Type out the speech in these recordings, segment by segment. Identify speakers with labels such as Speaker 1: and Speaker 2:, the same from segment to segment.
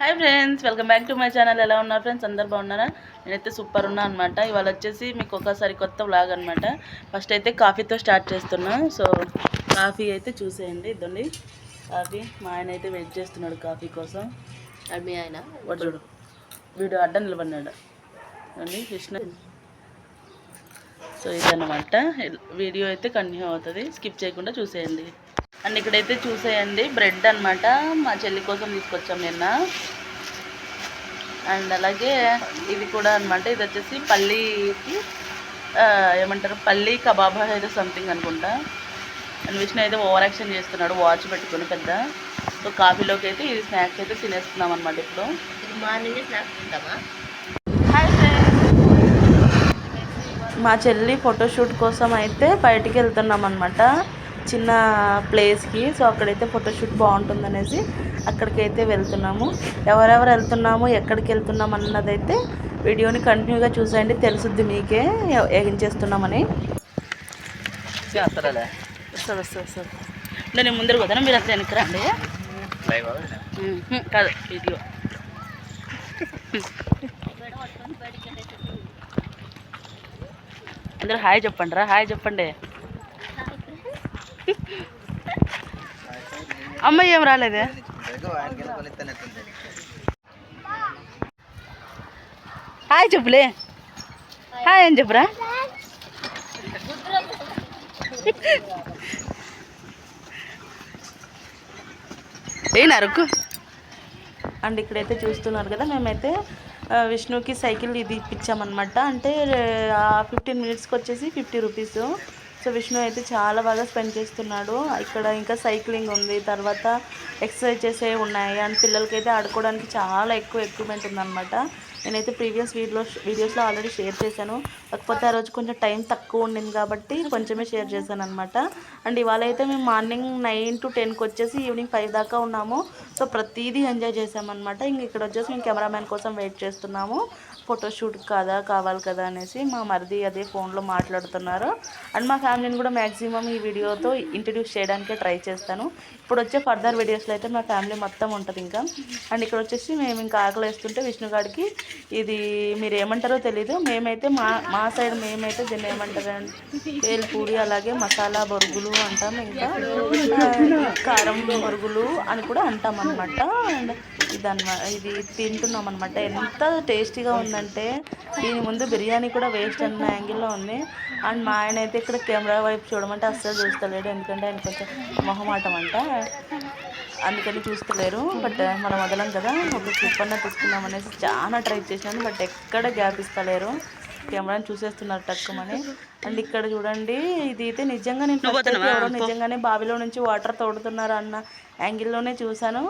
Speaker 1: Hi friends welcome back to my channel ఎలా ఉన్నారు friends అందరు బాగున్నారా? నేనైతే సూపర్ ఉన్నా అనమాట ఇవాళ వచ్చేసి మీకు ఒకసారి కొత్త వ్లాగ్ అనమాట ఫస్ట్ అయితే కాఫీతో స్టార్ట్ చేస్తున్నా. సో కాఫీ అయితే చూసేయండి. ఇద్దండి కాఫీ. మా ఆయన అయితే వెయిట్ చేస్తున్నాడు కాఫీ కోసం.
Speaker 2: మీ ఆయన?
Speaker 1: చూడు. వీడు అడ్డం నిలబడినాడు. అండి కృష్ణ. సో ఇదన్నమాట. వీడియో అయితే కంటిన్యూ అవుతుంది. స్కిప్ చేయకుండా చూసేయండి. అండ్ ఇక్కడైతే చూసేయండి. బ్రెడ్ అన్నమాట మా చెల్లి కోసం తీసుకొచ్చాం నిన్న. అండ్ అలాగే ఇది కూడా అన్నమాట. ఇది వచ్చేసి పల్లీకి ఏమంటారు? పల్లీ కబాబా ఏదో సంథింగ్ అనుకుంటా. అండ్ విష్ణు అయితే ఓవర్ యాక్షన్ చేస్తున్నాడు. వాచ్ పెట్టుకుని పెద్ద. సో కాఫీలోకి అయితే ఇది స్నాక్స్ అయితే తినేస్తున్నాం అనమాట ఇప్పుడు.
Speaker 2: మార్నింగ్ స్నాక్స్ తింటామా?
Speaker 1: మా చెల్లి ఫోటోషూట్ కోసం అయితే బయటికి వెళ్తున్నాం అనమాట చిన్న ప్లేస్కి. సో అక్కడైతే ఫోటోషూట్ బాగుంటుందనేసి అక్కడికైతే వెళ్తున్నాము. ఎవరెవరు వెళ్తున్నాము ఎక్కడికి వెళ్తున్నాం అన్నదైతే వీడియోని కంటిన్యూగా చూసేయండి. తెలుసుద్ది మీకే ఏం చేస్తున్నామని. వస్తుంది అంటే నేను ముందర పోతాను. మీరు అసలు వెనక్కి రండి. కాదు వీడియో అందరూ హాయ్ చెప్పండి రా హాయ్ చెప్పండి. అమ్మ ఏం రాలేదే? హాయ్ చెప్పులే. హాయ్ అని చెప్పురా? ఏ నరుకు? అండ్ ఇక్కడైతే చూస్తున్నారు కదా మేమైతే విష్ణుకి సైకిల్ ఇది ఇప్పించామన్నమాట. అంటే ఫిఫ్టీన్ మినిట్స్కి వచ్చేసి ఫిఫ్టీ రూపీస్ సో విష్ణు అయితే చాలా బాగా స్పెండ్ చేస్తున్నాడు. ఇక్కడ ఇంకా సైక్లింగ్ ఉంది. తర్వాత ఎక్సర్సైజ్ చేసే ఉన్నాయి. అండ్ పిల్లలకైతే ఆడుకోవడానికి చాలా ఎక్కువ ఎక్విప్మెంట్ ఉందన్నమాట. నేనైతే ప్రీవియస్ వీడియో వీడియోస్లో ఆల్రెడీ షేర్ చేశాను. కాకపోతే ఆ రోజు కొంచెం టైం తక్కువ ఉండింది కాబట్టి కొంచెమే షేర్ చేశాను అనమాట అండ్ ఇవాళ అయితే మేము మార్నింగ్ నైన్ టు టెన్కి వచ్చేసి ఈవినింగ్ ఫైవ్ దాకా ఉన్నాము. సో ప్రతిదీ ఎంజాయ్ చేసామన్నమాట ఇంక ఇక్కడ వచ్చేసి మేము కెమెరామ్యాన్ కోసం వెయిట్ చేస్తున్నాము. ఫోటోషూట్ కదా కావాలి కదా అనేసి మా మరిది అదే ఫోన్లో మాట్లాడుతున్నారు. అండ్ మా ఫ్యామిలీని కూడా మ్యాక్సిమం ఈ వీడియోతో ఇంట్రడ్యూస్ చేయడానికే ట్రై చేస్తాను. ఇప్పుడు వచ్చే ఫర్దర్ వీడియోస్లో అయితే మా ఫ్యామిలీ మొత్తం ఉంటుంది ఇంకా. అండ్ ఇక్కడ వచ్చేసి మేము ఇంకా ఆకలి వేస్తుంటే విష్ణుగాడికి ఇది మీరు ఏమంటారో తెలీదు. మేమైతే మా మా సైడ్ మేమైతే దీన్ని ఏమంటారు అంటే పూరి అలాగే మసాలా బొరుగులు అంటాం ఇంకా. కారం బొరుగులు అని కూడా అంటాం అనమాట అండ్ ఇదన్నమాట ఇది తింటున్నాం అనమాట ఎంత టేస్టీగా ఉందంటే దీని ముందు బిర్యానీ కూడా వేస్ట్ అన్న యాంగిల్లో ఉంది. అండ్ మా ఆయన అయితే ఇక్కడ కెమెరా వైపు చూడమంటే అస్సలు చూస్తలేడు. ఎందుకంటే ఆయన కొంచెం మొహమాటం అంట అందుకని చూస్తలేరు. బట్ మనం వదలం కదా. ఒక క్లిప్ అన్న తీసుకుందాం అనేసి చాలా ట్రై చేశాను. బట్ ఎక్కడ గ్యాప్ ఇస్తలేరు. కెమెరాని చూసేస్తున్నారు టక్కుమని అండ్ ఇక్కడ చూడండి ఇది అయితే నిజంగా నేను నిజంగానే బావిలో నుంచి వాటర్ తోడుతున్నారు అన్న యాంగిల్లోనే చూశాను.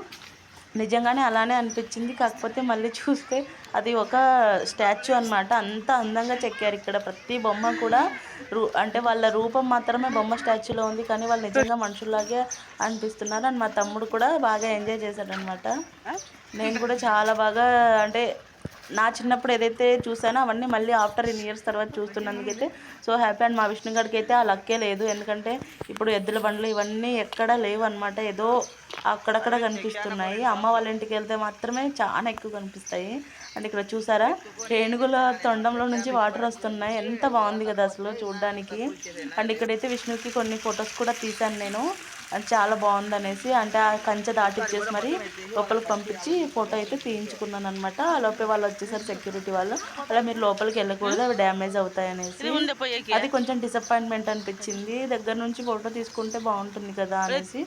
Speaker 1: నిజంగానే అలానే అనిపించింది. కాకపోతే మళ్ళీ చూస్తే అది ఒక స్టాచ్యూ అన్నమాట. అంత అందంగా చెక్కారు ఇక్కడ ప్రతి బొమ్మ కూడా. రూ అంటే వాళ్ళ రూపం మాత్రమే బొమ్మ స్టాచ్యూలో ఉంది కానీ వాళ్ళు నిజంగా మనుషుల్లాగే అనిపిస్తున్నారు. అండ్ మా తమ్ముడు కూడా బాగా ఎంజాయ్ చేశాడనమాట నేను కూడా చాలా బాగా అంటే నా చిన్నప్పుడు ఏదైతే చూసానో అవన్నీ మళ్ళీ ఆఫ్టర్ ఇన్ ఇయర్స్ తర్వాత చూస్తున్నందుకైతే సో హ్యాపీ అండ్ మా విష్ణు గడికి అయితే ఆ లక్కే లేదు. ఎందుకంటే ఇప్పుడు ఎద్దుల బండ్లు ఇవన్నీ ఎక్కడ లేవు అనమాట ఏదో అక్కడక్కడ కనిపిస్తున్నాయి. అమ్మ వాళ్ళ ఇంటికి వెళ్తే మాత్రమే చాలా ఎక్కువ కనిపిస్తాయి. అండ్ ఇక్కడ చూసారా? ఏనుగుల తొండంలో నుంచి వాటర్ వస్తున్నాయి. ఎంత బాగుంది కదా అసలు చూడడానికి. అండ్ ఇక్కడైతే విష్ణుకి కొన్ని ఫొటోస్ కూడా తీశాను నేను. చాలా బాగుంది అనేసి అంటే ఆ కంచె దాటిచ్చేసి మరి లోపలికి పంపించి ఫోటో అయితే తీయించుకున్నాను అనమాట లోపే వాళ్ళు వచ్చేసారు సెక్యూరిటీ వాళ్ళు. అలా మీరు లోపలికి వెళ్ళకూడదు అవి డ్యామేజ్ అవుతాయి అనేసి అది కొంచెం డిసప్పాయింట్మెంట్ అనిపించింది. దగ్గర నుంచి ఫోటో తీసుకుంటే బాగుంటుంది కదా అనేసి.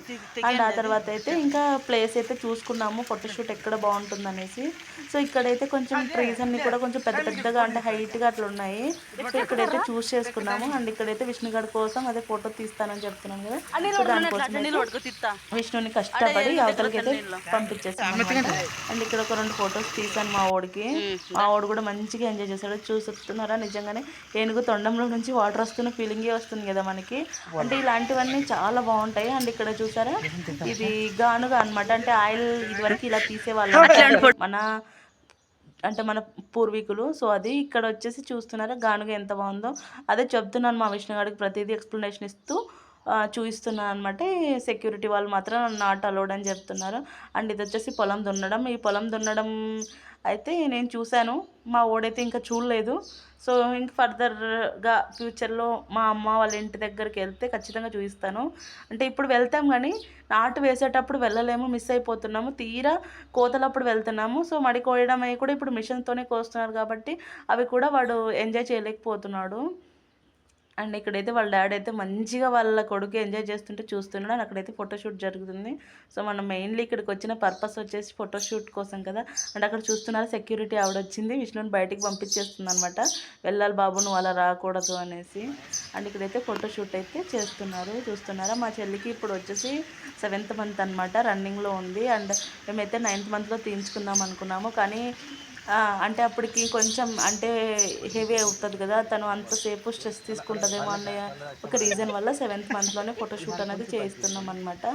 Speaker 1: అండ్ ఆ తర్వాత అయితే ఇంకా ప్లేస్ అయితే చూసుకున్నాము. ఫోటోషూట్ ఎక్కడ బాగుంటుంది అనేసి సో ఇక్కడైతే కొంచెం ట్రీస్ అన్ని కూడా కొంచెం పెద్ద పెద్దగా అంటే హైట్గా అట్లా ఉన్నాయి. సో ఇక్కడైతే చూస్ చేసుకున్నాము అండ్ ఇక్కడైతే విష్ణుగడ్ కోసం అదే ఫోటో తీస్తానని చెప్తున్నాను కదా. సో దానికోసం విష్ణుని కష్టపడి అవతలకి అయితే పంపించేసాను అండ్ ఇక్కడ ఒక రెండు ఫొటోస్ తీసాను మా వాడికి మా వాడు కూడా మంచిగా ఎంజాయ్ చేశాడు. చూస్తున్నారా? నిజంగానే ఏనుగు తొండంలో నుంచి వాటర్ వస్తున్న ఫీలింగే వస్తుంది కదా మనకి. అంటే ఇలాంటివన్నీ చాలా బాగుంటాయి. అండ్ ఇక్కడ చూసారా? ఇది గానుగా అన్నమాట. అంటే ఆయిల్ ఇదివరకు ఇలా తీసేవాళ్ళు మన అంటే మన పూర్వీకులు. సో అది ఇక్కడ వచ్చేసి చూస్తున్నారా? గానుగ ఎంత బాగుందో. అదే చెప్తున్నాను మా విష్ణు గారికి ప్రతిదీ ఎక్స్ప్లెనేషన్ ఇస్తూ. చూపిస్తున్నాను అనమాట సెక్యూరిటీ వాళ్ళు మాత్రం నాట్ అలౌడ్ అని చెప్తున్నారు. అండ్ ఇది వచ్చేసి పొలం దున్నడం. ఈ పొలం దున్నడం అయితే నేను చూశాను. మా ఓడైతే ఇంకా చూడలేదు. సో ఇంక ఫర్దర్గా ఫ్యూచర్లో మా అమ్మ వాళ్ళ ఇంటి దగ్గరికి వెళ్తే ఖచ్చితంగా చూపిస్తాను అంటే ఇప్పుడు వెళ్తాం కానీ నాటు వేసేటప్పుడు వెళ్ళలేము మిస్ అయిపోతున్నాము. తీరా కోతలప్పుడు వెళ్తున్నాము. సో మడి కోయడం అవి కూడా ఇప్పుడు మిషన్తోనే కోస్తున్నారు కాబట్టి అవి కూడా వాడు ఎంజాయ్ చేయలేకపోతున్నాడు. అండ్ ఇక్కడైతే వాళ్ళ డాడీ అయితే మంచిగా వాళ్ళ కొడుకు ఎంజాయ్ చేస్తుంటే చూస్తున్నాడు. అండ్ అక్కడైతే ఫోటోషూట్ జరుగుతుంది. సో మనం మెయిన్లీ ఇక్కడికి వచ్చిన పర్పస్ వచ్చేసి ఫోటోషూట్ కోసం కదా. అండ్ అక్కడ చూస్తున్నారు సెక్యూరిటీ ఆవిడ వచ్చింది విష్ణుని బయటికి పంపించేస్తుంది అనమాట వెళ్ళాలి బాబు నువ్వు అలా రాకూడదు అనేసి. అండ్ ఇక్కడైతే ఫోటోషూట్ అయితే చేస్తున్నారు. చూస్తున్నారా? మా చెల్లికి ఇప్పుడు వచ్చేసి సెవెంత్ మంత్ అనమాట రన్నింగ్లో ఉంది. అండ్ మేమైతే నైన్త్ మంత్లో తీయించుకుందాం అనుకున్నాము. కానీ అంటే అప్పటికి కొంచెం అంటే హెవీ అవుతుంది కదా తను అంతసేపు స్ట్రెస్ తీసుకుంటుందేమో అనే ఒక రీజన్ వల్ల సెవెంత్ మంత్లోనే ఫోటోషూట్ అనేది చేయిస్తున్నాం అనమాట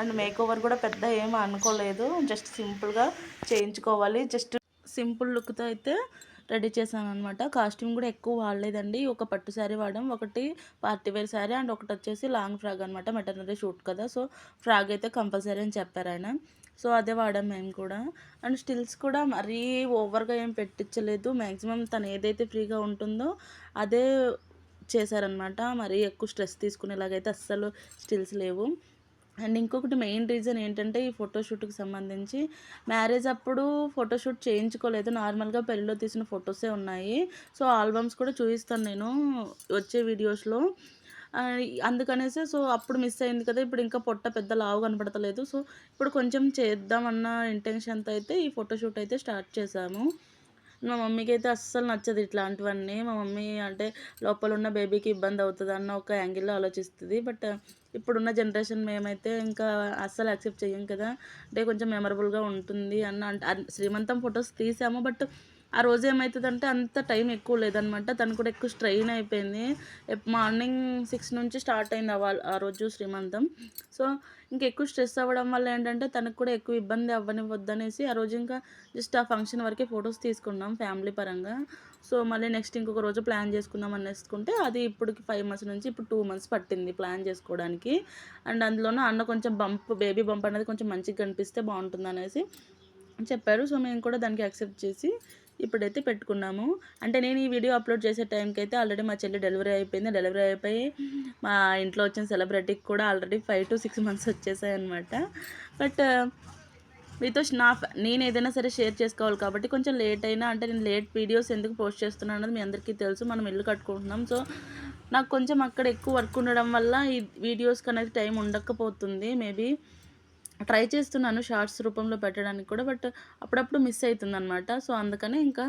Speaker 1: అండ్ మేక్ ఓవర్ కూడా పెద్ద ఏమీ అనుకోలేదు జస్ట్ సింపుల్గా చేయించుకోవాలి. జస్ట్ సింపుల్ లుక్తో అయితే రెడీ చేశాను అనమాట కాస్ట్యూమ్ కూడా ఎక్కువ వాడలేదండి ఒక పట్టు శారీ వాడడం ఒకటి పార్టీ వేర్ శారీ అండ్ ఒకటి వచ్చేసి లాంగ్ ఫ్రాగ్ అనమాట మెటర్నరీ షూట్ కదా. సో ఫ్రాగ్ అయితే కంపల్సరీ అని చెప్పారు ఆయన. సో అదే వాడాం మేము కూడా. అండ్ స్టిల్స్ కూడా మరీ ఓవర్గా ఏం పెట్టించలేదు మ్యాక్సిమం తను ఏదైతే ఫ్రీగా ఉంటుందో అదే చేశారనమాట. మరీ ఎక్కువ స్ట్రెస్ తీసుకునేలాగైతే అస్సలు స్టిల్స్ లేవు. అండ్ ఇంకొకటి మెయిన్ రీజన్ ఏంటంటే ఈ ఫోటోషూట్కి సంబంధించి మ్యారేజ్ అప్పుడు ఫోటోషూట్ చేయించుకోలేదు. నార్మల్గా పెళ్ళిలో తీసిన ఫొటోసే ఉన్నాయి. సో ఆల్బమ్స్ కూడా చూపిస్తాను నేను వచ్చే వీడియోస్లో. అందుకనేసి సో అప్పుడు మిస్ అయింది కదా ఇప్పుడు ఇంకా పొట్ట పెద్ద లావు కనపడతలేదు. సో ఇప్పుడు కొంచెం చేద్దామన్న ఇంటెన్షన్తో అయితే ఈ ఫోటోషూట్ అయితే స్టార్ట్ చేశాము మా మమ్మీకి అయితే అస్సలు నచ్చదు ఇట్లాంటివన్నీ. మా మమ్మీ అంటే లోపల ఉన్న బేబీకి ఇబ్బంది అవుతుంది అన్న ఒక యాంగిల్లో ఆలోచిస్తుంది. బట్ ఇప్పుడున్న జనరేషన్ మేమైతే ఇంకా అస్సలు యాక్సెప్ట్ చేయం కదా. అంటే కొంచెం మెమరబుల్గా ఉంటుంది అన్న అంటే శ్రీమంతం ఫొటోస్ తీసాము. బట్ ఆ రోజు ఏమవుతుందంటే అంత టైం ఎక్కువ లేదనమాట. తను కూడా ఎక్కువ స్ట్రెయిన్ అయిపోయింది. మార్నింగ్ సిక్స్ నుంచి స్టార్ట్ అయింది ఆ ఆ రోజు శ్రీమంతం. సో ఇంకా ఎక్కువ స్ట్రెస్ అవ్వడం వల్ల ఏంటంటే తనకు కూడా ఎక్కువ ఇబ్బంది అవ్వనివ్వద్దనేసి ఆ రోజు ఇంకా జస్ట్ ఆ ఫంక్షన్ వరకే ఫొటోస్ తీసుకున్నాం ఫ్యామిలీ పరంగా. సో మళ్ళీ నెక్స్ట్ ఇంకొక రోజు ప్లాన్ చేసుకుందాం అనేసుకుంటే అది ఇప్పటికి ఫైవ్ మంత్స్ నుంచి ఇప్పుడు టూ మంత్స్ పట్టింది ప్లాన్ చేసుకోవడానికి. అండ్ అందులోనూ అన్న కొంచెం బంప్ బేబీ బంప్ అనేది కొంచెం మంచిగా కనిపిస్తే బాగుంటుంది అనేసి చెప్పారు. సో మేము కూడా దానికి యాక్సెప్ట్ చేసి ఇప్పుడైతే పెట్టుకున్నాము. అంటే నేను ఈ వీడియో అప్లోడ్ చేసే టైంకి అయితే ఆల్రెడీ మా చెల్లి డెలివరీ అయిపోయింది. డెలివరీ అయిపోయి మా ఇంట్లో వచ్చిన సెలబ్రిటీకి కూడా already five to six months వచ్చేసాయి అనమాట బట్ మీతో నా నేను ఏదైనా సరే షేర్ చేసుకోవాలి కాబట్టి కొంచెం లేట్ అయినా అంటే నేను లేట్ వీడియోస్ ఎందుకు పోస్ట్ చేస్తున్నాను అన్నది మీ అందరికీ తెలుసు. మనం ఇల్లు కట్టుకుంటున్నాం. సో నాకు కొంచెం అక్కడ ఎక్కువ వర్క్ ఉండడం వల్ల ఈ వీడియోస్కి అనేది టైం ఉండకపోతుంది మేబీ ట్రై చేస్తున్నాను షార్ట్స్ రూపంలో పెట్టడానికి కూడా బట్ అప్పుడప్పుడు మిస్ అవుతుంది అనమాట సో అందుకనే ఇంకా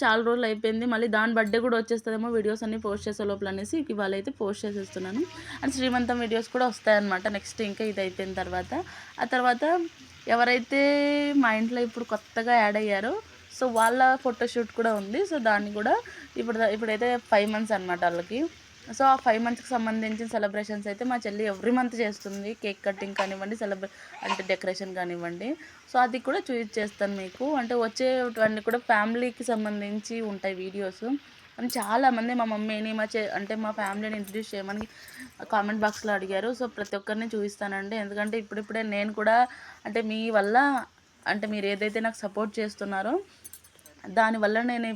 Speaker 1: చాలా రోజులు అయిపోయింది. మళ్ళీ దాని బర్త్డే కూడా వచ్చేస్తుందేమో వీడియోస్ అన్ని పోస్ట్ చేసే లోపల అనేసి ఇవాళ అయితే పోస్ట్ చేసేస్తున్నాను. అండ్ శ్రీమంతం వీడియోస్ కూడా వస్తాయన్నమాట నెక్స్ట్ ఇంకా ఇది అయిపోయిన తర్వాత. ఆ తర్వాత ఎవరైతే మా ఇంట్లో ఇప్పుడు కొత్తగా యాడ్ అయ్యారో సో వాళ్ళ ఫోటోషూట్ కూడా ఉంది. సో దాన్ని కూడా ఇప్పుడు ఇప్పుడైతే ఫైవ్ మంత్స్ అనమాట వాళ్ళకి. సో ఆ ఫైవ్ మంత్స్కి సంబంధించిన సెలబ్రేషన్స్ అయితే మా చెల్లి ఎవ్రీ మంత్ చేస్తుంది. కేక్ కటింగ్ కానివ్వండి సెలబ్రే అంటే డెకరేషన్ కానివ్వండి. సో అది కూడా చూపించేస్తాను మీకు. అంటే వచ్చేవన్నీ కూడా ఫ్యామిలీకి సంబంధించి ఉంటాయి వీడియోస్ అని చాలామంది మా మమ్మీని మా చే అంటే మా ఫ్యామిలీని ఇంట్రడ్యూస్ చేయమని కామెంట్ బాక్స్లో అడిగారు. సో ప్రతి ఒక్కరిని చూపిస్తానండి. ఎందుకంటే ఇప్పుడిప్పుడే నేను కూడా అంటే మీ వల్ల అంటే మీరు ఏదైతే నాకు సపోర్ట్ చేస్తున్నారో దానివల్ల నేను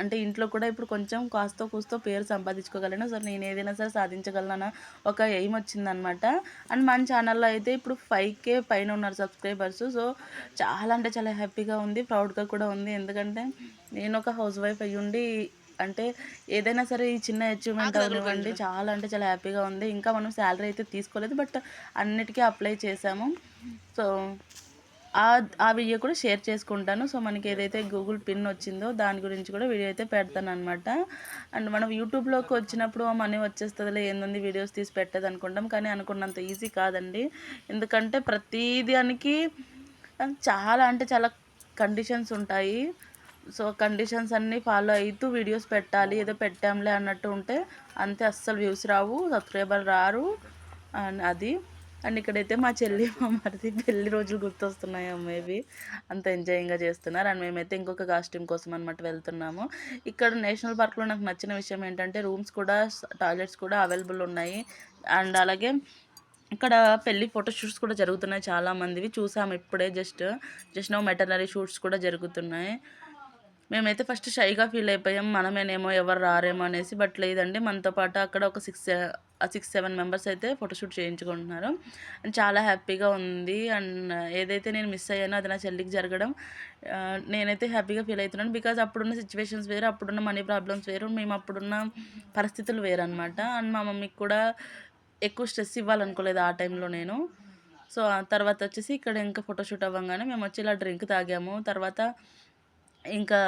Speaker 1: అంటే ఇంట్లో కూడా ఇప్పుడు కొంచెం కాస్తో కూస్తో పేరు సంపాదించుకోగలను సో నేను ఏదైనా సరే సాధించగలనన్న ఒక ఎయిమ్ వచ్చిందనమాట అండ్ మన ఛానల్లో అయితే ఇప్పుడు ఫైవ్ కే పైన ఉన్నారు సబ్స్క్రైబర్స్ సో చాలా అంటే చాలా హ్యాపీగా ఉంది ప్రౌడ్గా కూడా ఉంది. ఎందుకంటే నేను ఒక హౌస్ వైఫ్ అయ్యుండి అంటే ఏదైనా సరే ఈ చిన్న అచీవ్మెంట్ అవనివ్వండి చాలా అంటే చాలా హ్యాపీగా ఉంది. ఇంకా మనం శాలరీ అయితే తీసుకోలేదు బట్ అన్నిటికీ అప్లై చేసాము సో ఆ ఆ వీడియో కూడా షేర్ చేసుకుంటాను. సో మనకి ఏదైతే గూగుల్ పిన్ వచ్చిందో దాని గురించి కూడా వీడియో అయితే పెడతాను అనమాట అండ్ మనం యూట్యూబ్లోకి వచ్చినప్పుడు మనీ వచ్చేస్తుందిలే ఏంది వీడియోస్ తీసి పెట్టదు అనుకుంటాం కానీ అనుకున్నంత ఈజీ కాదండి. ఎందుకంటే ప్రతి దానికి చాలా అంటే చాలా కండిషన్స్ ఉంటాయి. సో కండిషన్స్ అన్నీ ఫాలో అవుతూ వీడియోస్ పెట్టాలి. ఏదో పెట్టాంలే అన్నట్టు ఉంటే అంతే అస్సలు వ్యూస్ రావు సబ్స్క్రైబర్ రారు. అండ్ అది. అండ్ ఇక్కడైతే మా చెల్లి మా మరిది పెళ్ళి రోజులు గుర్తొస్తున్నాయి మేబీ అంత ఎంజాయింగ్గా చేస్తున్నారు. అండ్ మేమైతే ఇంకొక కాస్ట్యూమ్ కోసం అనమాట వెళ్తున్నాము. ఇక్కడ నేషనల్ పార్క్లో నాకు నచ్చిన విషయం ఏంటంటే రూమ్స్ కూడా టాయిలెట్స్ కూడా అవైలబుల్ ఉన్నాయి. అండ్ అలాగే ఇక్కడ పెళ్ళి ఫోటో షూట్స్ కూడా జరుగుతున్నాయి చాలా మందివి. చూసాము ఇప్పుడే just just no maternity shoots కూడా జరుగుతున్నాయి. మేమైతే ఫస్ట్ షైగా ఫీల్ అయిపోయాం. మనమేనేమో ఎవరు రారేమో అనేసి. బట్ లేదండి మనతో పాటు అక్కడ ఒక సిక్స్ సిక్స్ సెవెన్ మెంబర్స్ అయితే ఫోటోషూట్ చేయించుకుంటున్నారు. అండ్ చాలా హ్యాపీగా ఉంది. అండ్ ఏదైతే నేను మిస్ అయ్యానో అది నా చెల్లికి జరగడం నేనైతే హ్యాపీగా ఫీల్ అవుతున్నాను. బికాజ్ అప్పుడున్న సిచ్యువేషన్స్ వేరు అప్పుడున్న మనీ ప్రాబ్లమ్స్ వేరు మేము అప్పుడున్న పరిస్థితులు వేరు అనమాట అండ్ మా మమ్మీకి కూడా ఎక్కువ స్ట్రెస్ ఇవ్వాలనుకోలేదు ఆ టైంలో నేను. సో ఆ తర్వాత వచ్చేసి ఇక్కడ ఇంకా ఫోటోషూట్ అవ్వగానే మేము వచ్చి ఇలా డ్రింక్ తాగాము. తర్వాత ఇంకా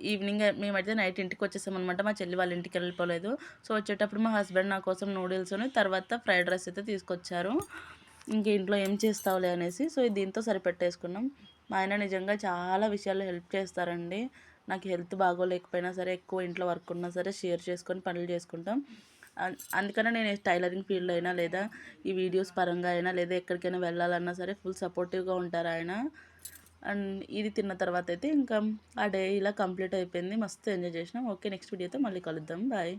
Speaker 1: ఈవినింగ్ మేమైతే నైట్ ఇంటికి వచ్చేసామన్నమాట. మా చెల్లి వాళ్ళ ఇంటికి వెళ్ళిపోలేదు. సో వచ్చేటప్పుడు మా హస్బెండ్ నా కోసం నూడిల్స్ని తర్వాత ఫ్రైడ్ రైస్ అయితే తీసుకొచ్చారు. ఇంక ఇంట్లో ఏం చేస్తావులే అనేసి. సో దీంతో సరిపెట్టేసుకున్నాం. మా ఆయన నిజంగా చాలా విషయాల్లో హెల్ప్ చేస్తారండి. నాకు హెల్త్ బాగోలేకపోయినా సరే ఎక్కువ ఇంట్లో వర్క్ ఉన్నా సరే షేర్ చేసుకొని పనులు చేసుకుంటాం. అన్- అందుకనే నేను టైలరింగ్ ఫీల్డ్ అయినా లేదా ఈ వీడియోస్ పరంగా అయినా లేదా ఎక్కడికైనా వెళ్ళాలన్నా సరే ఫుల్ సపోర్టివ్గా ఉంటారు ఆయన. అండ్ ఇది తిన్న తర్వాత అయితే ఇంకా ఆ డే ఇలా కంప్లీట్ అయిపోయింది. మస్తు ఎంజాయ్ చేసినాం. ఓకే నెక్స్ట్ వీడియోతో మళ్ళీ కలుద్దాం. బాయ్.